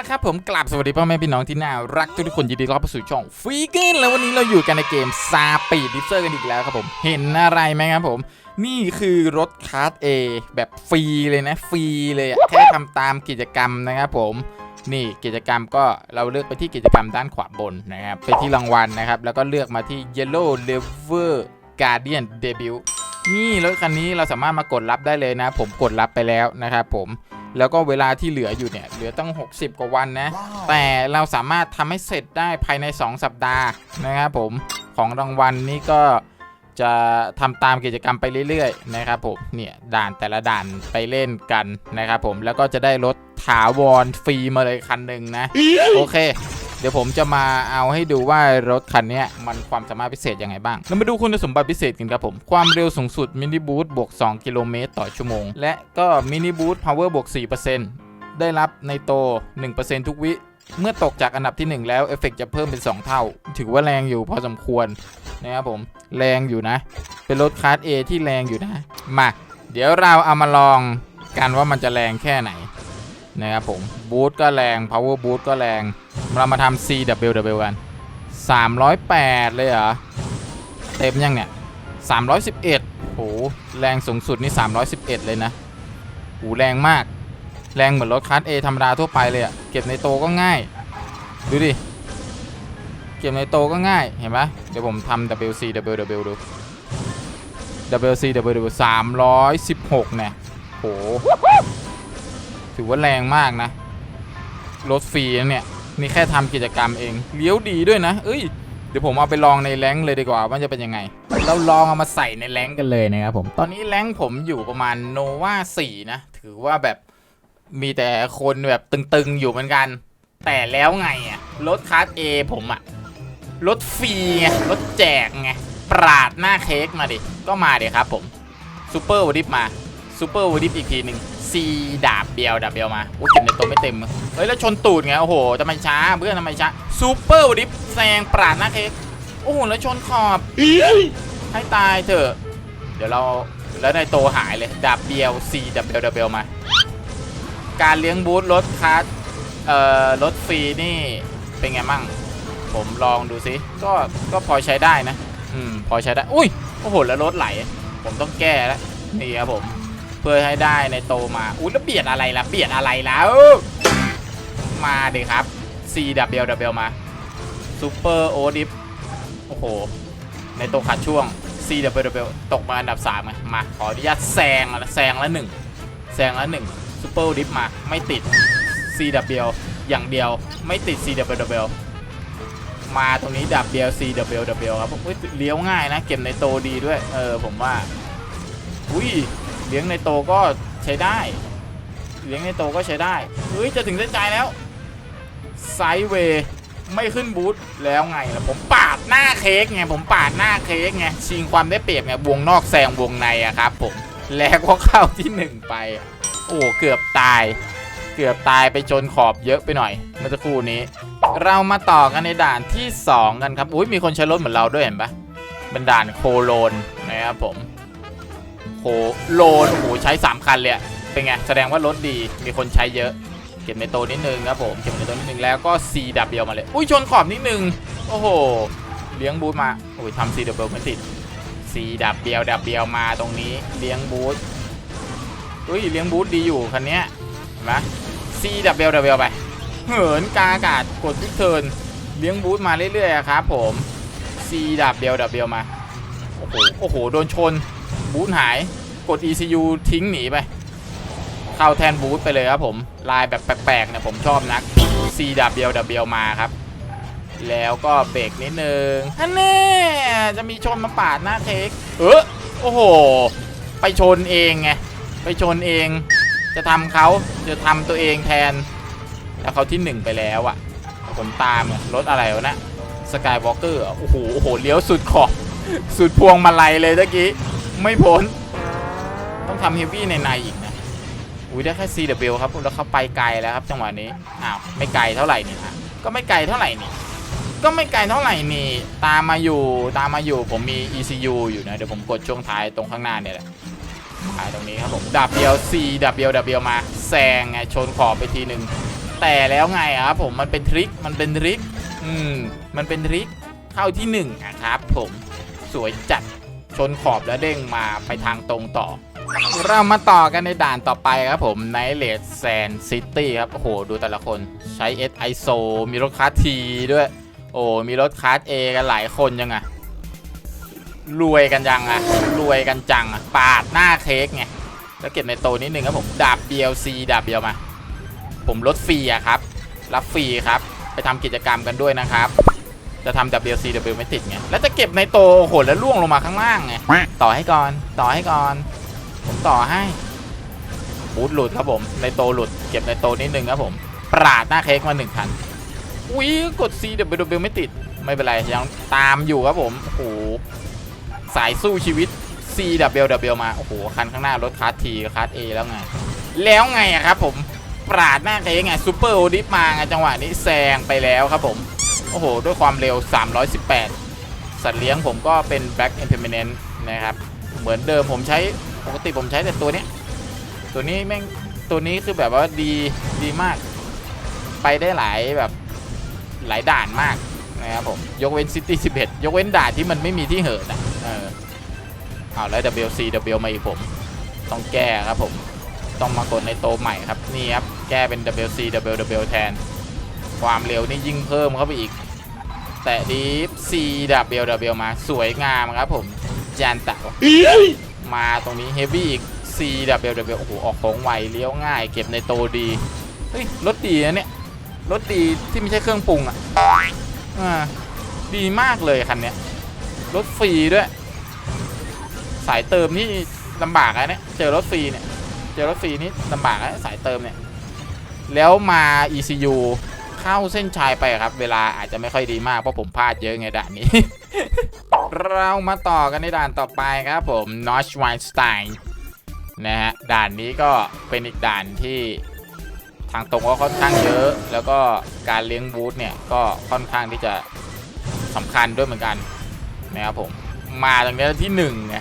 ละครับผมกลับสวัสดีพ่อแม่พี่น้องที่น่ารักทุกๆคนยินดีต้อนรับเข้าสู่ช่องฟรีเกินแล้ววันนี้เราอยู่กันในเกมซาปีดิฟเซอร์กันอีกแล้วครับผม เห็นอะไรไหมครับผม นี่คือรถคาร์ด A แบบฟรีเลยนะ ฟรีเลยอะแค่ทำตามกิจกรรมนะครับผมนี่กิจกรรมก็เราเลือกไปที่กิจกรรมด้านขวาบนนะครับ ไปที่รางวัลนะครับ แล้วก็เลือกมาที่ Yellow Lever Guardian Debut นี่รถคันนี้เราสามารถมากดรับได้เลยนะ ผมกดรับไปแล้วนะครับผม แล้วก็เวลาที่เหลืออยู่เนี่ยเหลือตั้ง 60 กว่าวันนะ แต่เราสามารถทำให้เสร็จได้ภายใน 2 สัปดาห์นะครับผมของรางวัลนี้ก็จะทำตามกิจกรรมไปเรื่อยๆนะครับผมเนี่ยด่านแต่ละด่านไปเล่นกันนะครับผมแล้วก็จะได้รถถาวรฟรีมาเลยคันหนึ่งนะ โอเค เดี๋ยวผมจะมาเอาให้ดูว่ารถคันนี้มันความสามารถพิเศษยังไงบ้าง เรามาดูคุณสมบัติพิเศษกันครับผม ความเร็วสูงสุดมินิบูทบวก 2 กิโลเมตรต่อชั่วโมง และก็มินิบูทพาวเวอร์บวก 4%ได้รับในโต 1%ทุกวิเมื่อตกจากอันดับที่ 1 แล้วเอฟเฟกต์จะเพิ่มเป็น 2 เท่า ถือว่าแรงอยู่พอสมควรนะครับผม แรงอยู่นะ เป็นรถคลาส A ที่แรงอยู่นะ มา เดี๋ยวเราเอามาลองกันว่ามันจะแรงแค่ไหน นะครับผมบูทก็แรง power boot ก็แรง เรามาทำ CWW กัน 308 เลยเหรอ เต็มยังเนี่ย 311โหแรงสูงสุดนี่ 311 เลยนะโหแรงมาก แรงเหมือนรถคัส A ธรรมดาทั่วไปเลยอะเก็บในโตก็ง่าย ดูดิ เก็บในโตก็ง่าย เห็นปะเดี๋ยวผมทำ WCWW ดู WCWW 316 เนี่ยโห ถือว่าแรงมากนะ รถฟรีเนี่ย นี่แค่ทำกิจกรรมเอง เลี้ยวดีด้วยนะ เอ้ย เดี๋ยวผมเอาไปลองในแรงเลยดีกว่าว่าจะเป็นยังไง เราลองเอามาใส่ในแรงกันเลยนะครับผม ตอนนี้แรงผมอยู่ประมาณโนวา4นะ ถือว่าแบบมีแต่คนแบบตึงๆอยู่เหมือนกัน แต่แล้วไงอะรถคลาส A ผมอะรถฟรีไงรถแจกไงปราดหน้าเค้กมาดิ ก็มาเดี๋ยครับผมซูเปอร์วอดิฟมา ซูเปอร์วอดิฟอีกทีหนึ่งซีดาบเบียวดาบเบียวมาโอ้เก็บในตัวไม่เต็มเฮ้ยแล้วชนตูดไงโอ้โหทำไมช้าเพื่อนทำไมช้าซูเปอร์วอดิฟแซงปราดหน้าเค้กโอ้โหแล้วชนขอบให้ตายเถอะ เดี๋ยวเราแล้วในโตหายเลยดาบเบียวซีดับเบิลดับเบิลมา การเลี้ยงบูธรถคัสเอ่อรถฟรีนี่เป็นไงมั่ง ผมลองดูสิก็ก็พอใช้ได้นะ อืมพอใช้ได้ อุ้ยโอ้โหแล้วรถไหล ผมต้องแก้แล้วนี่ครับผม เพื่อให้ได้ในโตมาอุ้ยแล้วเบียดอะไรล่ะเบียดอะไรแล้ว มาดิครับ C W W มาซูเปอร์โอดิฟโอ้โห ในโตขาดช่วง C W W ตกมาอันดับ3ไงมาขออนุญาตแซงละแซงละหนึ่งแซงละหนึ่งซูเปอร์ดิฟมาไม่ติด C W อย่างเดียวไม่ติด C W W มาตรงนี้ดับเบียว C W W ครับผมอุ๊ยเลี้ยวง่ายนะ เก็บในโตดีด้วย เออ ผมว่า อุ้ย เลี้ยงในโตก็ใช้ได้ เลี้ยงในโตก็ใช้ได้เฮ้ยจะถึงเส้นใจแล้วไซเวย์ไม่ขึ้นบูธแล้วไงล่ะผมปาดหน้าเค้กไงผมปาดหน้าเค้กไงชิงความได้เปรียบไงวงนอกแซงวงในอะครับผมแล้วก็เข้าที่หนึ่งไป โอ้เกือบตาย เกือบตายไปจนขอบเยอะไปหน่อย เมื่อสักครู่นี้ เรามาต่อกันในด่านที่ 2 กันครับอุ้ยมีคนใช้รถเหมือนเราด้วยเห็นปะเป็นด่านโคโลนนะครับผม โคโลนโอ้โหใช้ 3 คันเลยเป็นไง แสดงว่ารถดีมีคนใช้เยอะ เก็บในโตนิดนึงครับผมเก็บในโตนิดนึงแล้วก็ซีดับเดียวมาเลย อุ้ยชนขอบนิดนึง โอ้โห เลี้ยงบูทมา โอ้ยทำซีดับเบิลไม่ติดซีดับเดียวดับเดียวมาตรงนี้เลี้ยงบูทอุ้ยเลี้ยงบูทดีอยู่คันนี้เห็นไหมซีดับเบิลดับเบิลไปเหินกาอากาศกดพิกเทิร์นเลี้ยงบูทมาเรื่อยๆครับผมซีดับเดียวดับเดียวมาโอ้โหโอ้โหโดนชน บูทหายกด ECU ทิ้งหนีไป เข้าแทนบูทไปเลยครับผม ลายแบบแปลกๆเนี่ยผมชอบนัก C W W มาครับ แล้วก็เบรกนิดนึงฮันแน่จะมีชนมาปาดหน้าเทคเออโอ้โห ไปชนเองไง ไปชนเอง จะทำเขาจะทำตัวเองแทน แล้วเขาที่หนึ่งไปแล้วอะผมตามรถอะไรวะนะสกายวอล์กเกอร์โอ้โหโอ้โหเลี้ยวสุดขอบสุดพวงมาลัยเลยเมื่อกี้ ไม่พ้น ต้องทำเฮฟวี่ในในอีกนะ อุ้ยได้แค่ CW ครับแล้วเขาไปไกลแล้วครับจังหวะนี้ อ้าว ไม่ไกลเท่าไหร่นี่ฮะก็ไม่ไกลเท่าไหร่นี่ ก็ไม่ไกลเท่าไหร่นี่ ตามมาอยู่ ตามมาอยู่ ผมมี ECU อยู่นะ เดี๋ยวผมกดช่วงท้ายตรงข้างหน้าเนี่ยแหละท้ายตรงนี้ครับผม ดับเดียว C ดับเดียวดับเดียวมา แซงไง ชนขอบไปทีหนึ่ง แต่แล้วไงครับผม มันเป็นทริค มันเป็นทริค อืม มันเป็นทริค เข้าที่หนึ่งนะครับผม สวยจัด ชนขอบแล้วเด้งมาไปทางตรงต่อ เรามาต่อกันในด่านต่อไปครับผมในเลดแซนซิตี้ครับ โอ้โห ดูแต่ละคนใช้ S I S O มีรถคาร์ทีด้วย โอ้มีรถคาร์ A กันหลายคนยังไงรวยกันยังอะรวยกันจังอะปาดหน้าเค้กไงแล้วเก็บในโตนิดนึงครับผมดาบ BLC ดาบเดียวมา ผมลดฟรีอะครับ รับฟรีครับ ไปทำกิจกรรมกันด้วยนะครับ จะทำ WC W ไม่ติดไง แล้วจะเก็บในโตโอ้โหแล้วล่วงลงมาข้างล่างไง ต่อให้ก่อน ต่อให้ก่อน ผมต่อให้บูทหลุดครับผม ในโตหลุด เก็บในโตนิดนึงครับผม ปราดหน้าเค้กมาหนึ่งคันอุ้ยกด C W W ไม่ติด ไม่เป็นไร ยังตามอยู่ครับผม โอ้โห สายสู้ชีวิต C W W มา โอ้โห คันข้างหน้ารถคาร์ทีคาร์ A แล้วไง แล้วไงอะครับผม ปราดหน้าเค้กไงซูเปอร์โอดิฟมาไงจังหวะนี้แซงไปแล้วครับผม โอ้โห ด้วยความเร็ว 318 สัตว์เลี้ยงผมก็เป็น Black Impermanent นะครับ เหมือนเดิมผมใช้ปกติผมใช้แต่ตัวนี้ ตัวนี้แม่งตัวนี้คือแบบว่าดีดีมาก ไปได้หลายแบบหลายด่านมากนะครับผม ยกเว้น City 11 ยกเว้นด่านที่มันไม่มีที่เหินอะเออเอาแล้ว WC W มาอีกผม ต้องแก้ครับผม ต้องมากดในโตใหม่ครับ นี่ครับ แก้เป็น WC W W แทน ความเร็วนี่ยิ่งเพิ่มเข้าไปอีก แต่ดีฟ C W W มาสวยงามครับผมจานเต่ามาตรงนี้เฮฟวี่อีก C W W โอ้โหออกโค้งไวเลี้ยวง่าย เก็บในโตวดีเฮ้ยรถดีนะเนี่ยรถดีที่ไม่ใช่เครื่องปรุงอะอ่าดีมากเลยคันเนี้ยรถฟรีด้วย สายเติมนี่ลำบากอะเนี่ยเจอรถฟรีเนี่ยเจอรถฟรีนี่ลำบากอะสายเติมเนี่ยแล้วมา ECU เข้าเส้นชัยไปครับ เวลาอาจจะไม่ค่อยดีมากเพราะผมพลาดเยอะไงด่านนี้ เรามาต่อกันในด่านต่อไปครับผม n o t c h w e i n s t e i n นะฮะด่านนี้ก็เป็นอีกด่านที่ทางตรงก็ค่อนข้างเยอะ แล้วก็การเลี้ยงบูธเนี่ยก็ค่อนข้างที่จะสำคัญด้วยเหมือนกันนะครับผมมาตรงนี้ที่หนึ่งไง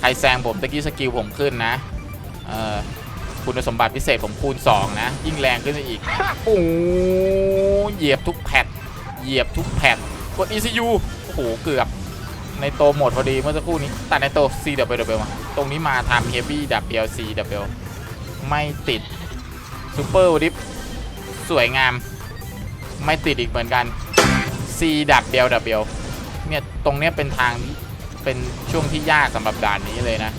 ใครแซงผมตะกี้สกิลผมขึ้นนะเออ คุณสมบัติพิเศษผมคูณ 2 นะ ยิ่งแรงขึ้นไปอีก โอ้เหยียบทุกแพทเหยียบทุกแพทกด ECU โอ้โห เกือบในโตหมดพอดีเมื่อสักครู่นี้ แตัดในโต CW มา ตรงนี้มาทำ Heavy W CW ไม่ติด Super d i p สวยงาม ไม่ติดอีกเหมือนกัน CW เนี่ย ตรงเนี้ยเป็นทางเป็นช่วงที่ยากสำหรับด่านนี้เลยนะ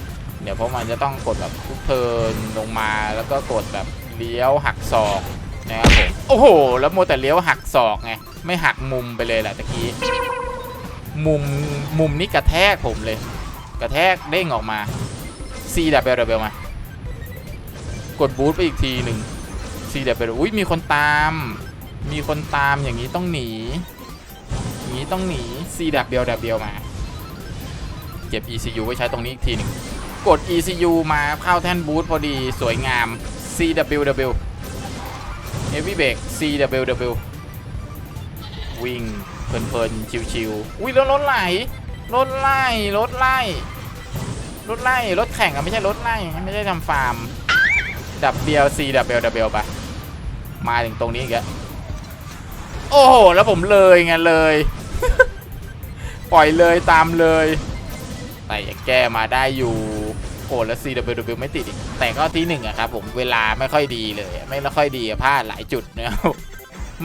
เดี๋ยวเพราะมันจะต้องกดแบบทุกเทินลงมาแล้วก็กดแบบเลี้ยวหักศอกนะครับผมโอ้โห แล้วโมแต่เลี้ยวหักศอกไงไม่หักมุมไปเลยแหละตะกี้มุมมุมนี้กระแทกผมเลย กระแทกเด้งออกมา C W W มากดบูทไปอีกทีหนึ่ง C W อุ้ยมีคนตาม มีคนตามอย่างนี้ต้องหนีอย่างนี้ต้องหนี C W W มา เก็บ ECU ไว้ใช้ตรงนี้อีกทีหนึ่ง กด ECU มาเข้าแท่นบูทพอดีสวยงาม CWW Heavy Brake CWW วิ่งเพลินๆ ชิวๆ อุ้ยแล้วรถไหลรถไล่รถไล่รถไล่รถแข่งอะไม่ใช่รถไล่ไม่ใช่ทำฟาร์ม W CWW ไปมาถึงตรงนี้อีกแล้วโอ้โหแล้วผมเลยไงเลย ปล่อยเลยตามเลยแต่แก้มาได้อยู่ โอ้แล้ว CWW ไม่ติดอีก แต่ก็ที่หนึ่งอะครับผมเวลาไม่ค่อยดีเลย ไม่ค่อยดีพลาดหลายจุดนะครับ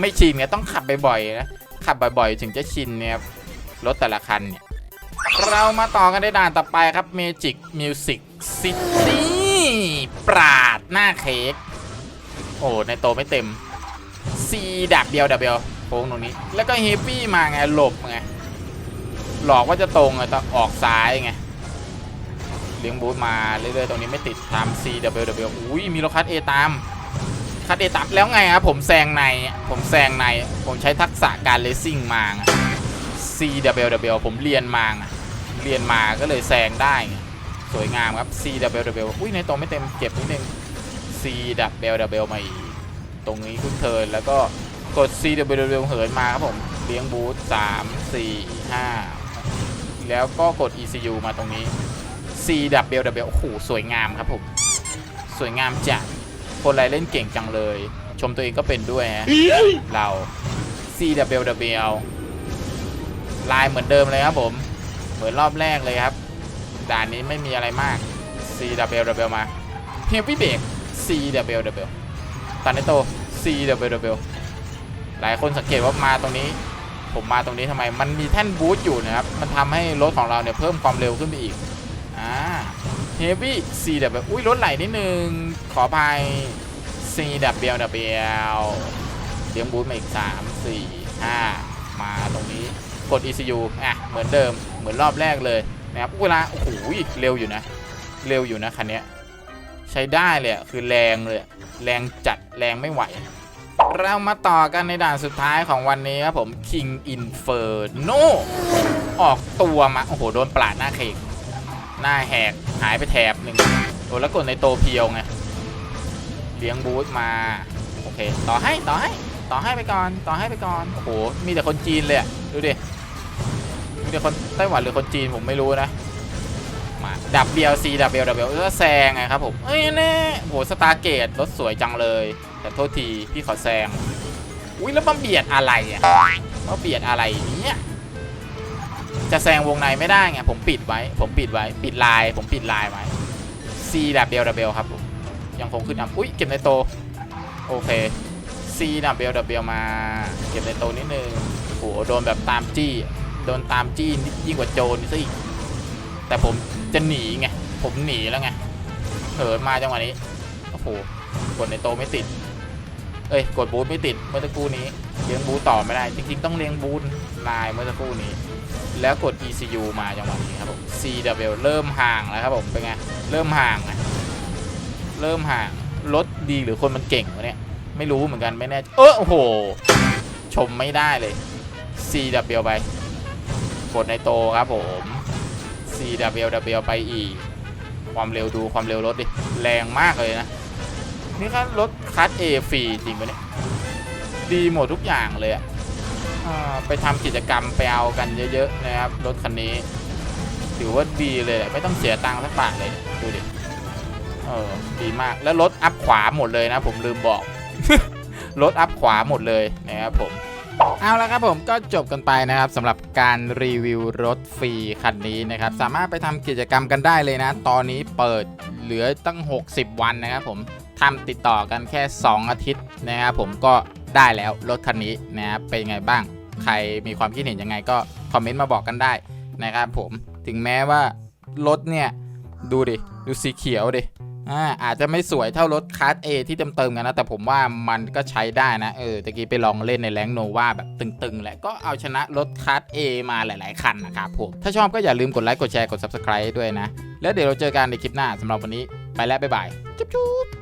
ไม่ชินเนี่ยต้องขับบ่อยๆนะขับบ่อย ๆ ถึงจะชินเนี่ยครับรถแต่ละคันเนี่ยเรามาต่อกันในด่านต่อไปครับ Magic Music City ปราดหน้าเค้กโอ้ในโตไม่เต็ม C ดับเดียวดับเดียวโค้งตรงนี้ แล้วก็เฮฟวี่มาไงหลบไงหลอกว่าจะตรงไงแต่ออกซ้ายไง เลี้ยงบูทมาเรื่อยๆตรงนี้ไม่ติดตาม C W W อุ้ยมีรถคัด A ตามคัด A ตามแล้วไงครับผมแซงในผมแซงในผมใช้ทักษะการเลสซิ่งมา C W W ผมเรียนมาเรียนมาก็เลยแซงได้สวยงามครับ C W W อุ้ยในตรงไม่เต็มเก็บนิดนึง C W W มาอีกตรงนี้คุณเทิร์นแล้วก็กด C W W เหินมาครับผมเลี้ยงบูทสามสี่ห้าแล้วก็กด ECU มาตรงนี้ CWW โอ้โหสวยงามครับผม สวยงามจัดคนไรเล่นเก่งจังเลย ชมตัวเองก็เป็นด้วยฮะเรา CWW ลายเหมือนเดิมเลยครับผม เหมือนรอบแรกเลยครับ ด่านนี้ไม่มีอะไรมาก CWW มาเฮียพี่เบรก CWW ตันในโต CWW หลายคนสังเกตว่ามาตรงนี้ผมมาตรงนี้ทำไม มันมีแท่นบูสต์อยู่นะครับ มันทำให้รถของเราเนี่ยเพิ่มความเร็วขึ้นไปอีก Heavy CW อุ้ยรถไหลนิดนึง ขออภัย CWW เบลี้ยงบูสต์มาอีก3 4 5มาตรงนี้กด ECU อะเหมือนเดิมเหมือนรอบแรกเลยนะครับเวลาโอ้โหเร็วอยู่นะ เร็วอยู่นะคันนี้ใช้ได้เลยคือแรงเลย แรงจัดแรงไม่ไหว เรามาต่อกันในด่านสุดท้ายของวันนี้ครับผม King Inferno ออกตัวมา โอ้โห โดนปลาดหน้าเคก หน้าแหกหายไปแถบหนึ่งโอ้แล้วกดในโตเพียวไงเลี้ยงบูธมา โอเค ต่อให้ต่อให้ต่อให้ไปก่อน ต่อให้ไปก่อน โอ้โห มีแต่คนจีนเลยอะดูดิ มีแต่คนไต้หวันหรือคนจีนผมไม่รู้นะ มาดับ BLC ดับ BLW ก็แซงไงครับผม เอ้ยแน่โหสตาร์เกตรถสวยจังเลย แต่โทษที พี่ขอแซง อุ้ยแล้วมาเบียดอะไรอะมาเบียดอะไรเนี่ย จะแซงวงในไม่ได้ไงผมปิดไว้ ผมปิดไว้ ปิดลาย ผมปิดลายไว้ C ดับ BLW ครับผมยังคงขึ้นนำอุ้ยเก็บในโต โอเค C ดับ BLW มา เก็บในโตนิดนึงโหโดนแบบตามจี้ โดนตามจี้ยิ่งกว่าโจรซะอีกแต่ผมจะหนีไง ผมหนีแล้วไงเหินมาจังหวะนี้ โอ้โห กดในโตไม่ติด เอ้ย กดบูทไม่ติดเมื่อสักครู่นี้ เลี้ยงบูทต่อไม่ได้ จริง ๆ ต้องเลี้ยงบูทลายเมื่อสักครู่นี้ แล้วกด ECU มาจังหวะนี้ครับผม CW เริ่มห่างแล้วครับผมเป็นไงเริ่มห่างนะเริ่มห่างรถดีหรือคนมันเก่งวะเนี่ยไม่รู้เหมือนกันไม่แน่เออโอ้โห ชมไม่ได้เลย CW ไปกดในโตครับผม CWW ไปอีก ความเร็วดูความเร็วรถดิ แรงมากเลยนะ นี่ครับรถคัสเอฟรีจริงปะเนี่ย ดีหมดทุกอย่างเลยอะ ไปทำกิจกรรมไปเอากันเยอะๆนะครับรถคันนี้ถือว่าดีเลยไม่ต้องเสียตังค์สักบาทเลยดูดิเออดีมากแล้วรถอัพขวาหมดเลยนะ ผมลืมบอกรถอัพขวาหมดเลยนะครับผมเอาละครับผมก็จบกันไปนะครับสำหรับการรีวิวรถฟรีคันนี้นะครับ สามารถไปทำกิจกรรมกันได้เลยนะ ตอนนี้เปิดเหลือตั้ง 60 วันนะครับผมทำติดต่อกันแค่ 2 อาทิตย์นะครับผมก็ ได้แล้วรถคันนี้นะครับเป็นยังไงบ้าง ใครมีความคิดเห็นยังไงก็คอมเมนต์มาบอกกันได้นะครับผมถึงแม้ว่ารถเนี่ยดูดิดูสีเขียวดิอาอาจจะไม่สวยเท่ารถคาร์ด A ที่เติมๆกันนะ แต่ผมว่ามันก็ใช้ได้นะเออตะกี้ไปลองเล่นในแรงโนวาแบบตึงๆ แหละก็เอาชนะรถคาร์ด A มาหลายๆ คันนะครับผมถ้าชอบก็อย่าลืมกดไลค์กดแชร์กด Subscribe ด้วยนะ แล้วเดี๋ยวเราเจอกันในคลิปหน้าสำหรับวันนี้ ไปแล้ว บ๊ายบาย จุ๊บ